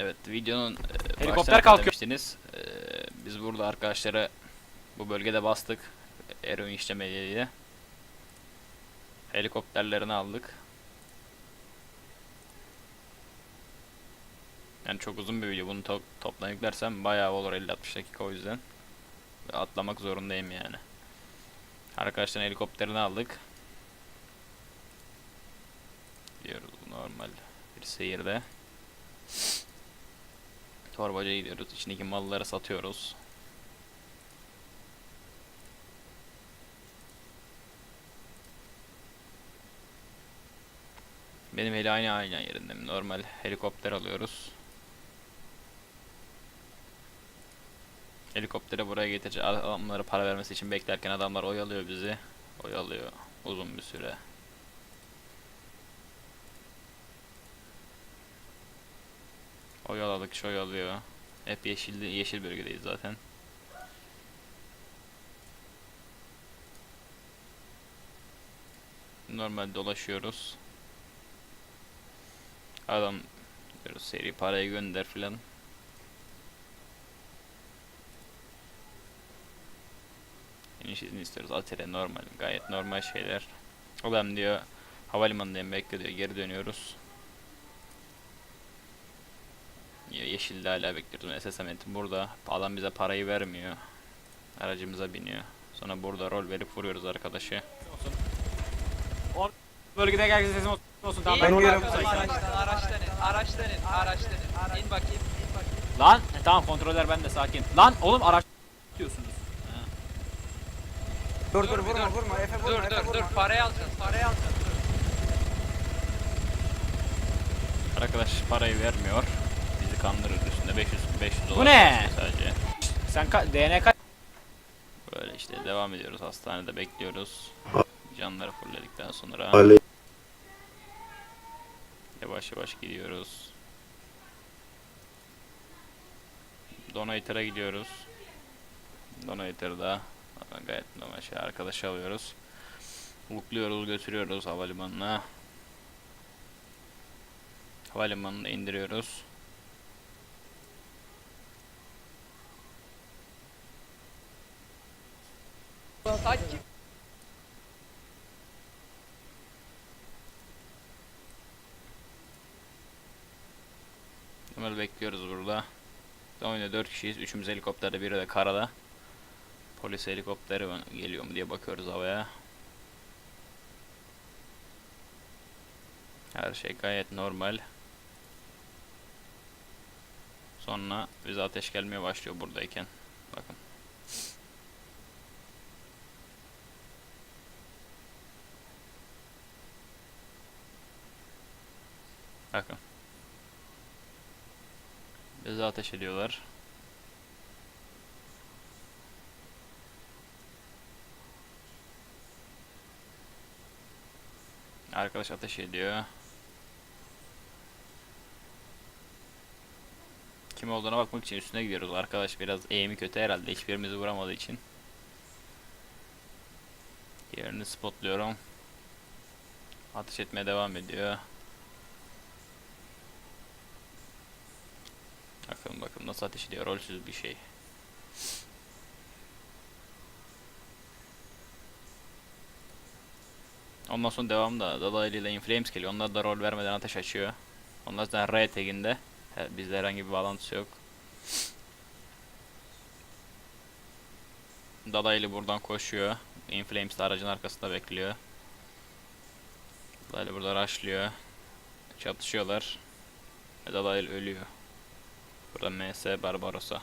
Evet videonun e, Helikopter kalkıyor. demiştiniz. E, biz burada arkadaşları bu bölgede bastık. Eroin işleme diye. Helikopterlerini aldık. Yani çok uzun bir video. Bunu to toplam yüklersem bayağı olur 50-60 dakika o yüzden. Atlamak zorundayım yani. Arkadaşların helikopterini aldık. Diyoruz normal bir seyirde. Torbacıya gidiyoruz. İçindeki malları satıyoruz. Benim heli aynı aynı yerinde? Normal helikopter alıyoruz. Helikoptere buraya getireceğiz. Adamlara para vermesi için beklerken adamlar oyalıyor bizi. Oyalıyor uzun bir süre. Oyaladık, şu oyalıyor. Hep yeşil yeşil bölgedeyiz zaten. Normal dolaşıyoruz. Adam diyoruz seri parayı gönder filan. İniş izni istiyoruz. Atire normal. Gayet normal şeyler. Adam diyor havalimanındayım bekle diyor. Geri dönüyoruz. Ya yeşilde hala bekliyoruz. SSM'in burada. Adam bize parayı vermiyor. Aracımıza biniyor. Sonra burada rol verip vuruyoruz arkadaşı. Bölgede herkes sesim olsun. olsun. Tamam ben burada araçtan, araçtan in, araçtan in, araçtan in. İn bakayım, in bakayım. Lan e, tamam kontroller ben de sakin. Lan oğlum araç diyorsunuz. Ha. Dur dur Dur, vurma dur. vurma Efe vurma Dur Efe dur dur, vurma. parayı alacağız, parayı alacağız. Dur. Arkadaş parayı vermiyor. Kandırır üstünde 500 500 dolar. Bu ne? Sadece. Sen ka- DNA Böyle işte devam ediyoruz. Hastanede bekliyoruz. Canları fullledikten sonra Ali. yavaş yavaş gidiyoruz. Donator'a gidiyoruz. Donator'da gayet normal şey arkadaşı alıyoruz. Lookluyoruz götürüyoruz havalimanına. Havalimanına indiriyoruz. Sanki Ömer bekliyoruz burada. Oyunda 4 kişiyiz. Üçümüz helikopterde, biri de karada. Polis helikopteri geliyor mu diye bakıyoruz havaya. Her şey gayet normal. Sonra bize ateş gelmeye başlıyor buradayken. Bakın. Bakın. Bize ateş ediyorlar. Arkadaş ateş ediyor. Kim olduğuna bakmak için üstüne gidiyoruz. Arkadaş biraz eğimi kötü herhalde. Hiçbirimizi vuramadığı için. Yerini spotluyorum. Ateş etmeye devam ediyor. Bakın nasıl ateş ediyor. Rolsüz bir şey. Ondan sonra devamda Dadaili ile Inflames geliyor. Onlar da rol vermeden ateş açıyor. Onlar zaten R taginde. Bizde herhangi bir bağlantısı yok. Dadaili buradan koşuyor. Inflames de aracın arkasında bekliyor. Dadaili burada rushlıyor. Çatışıyorlar. Dadaili ölüyor. Burada MS Barbarossa.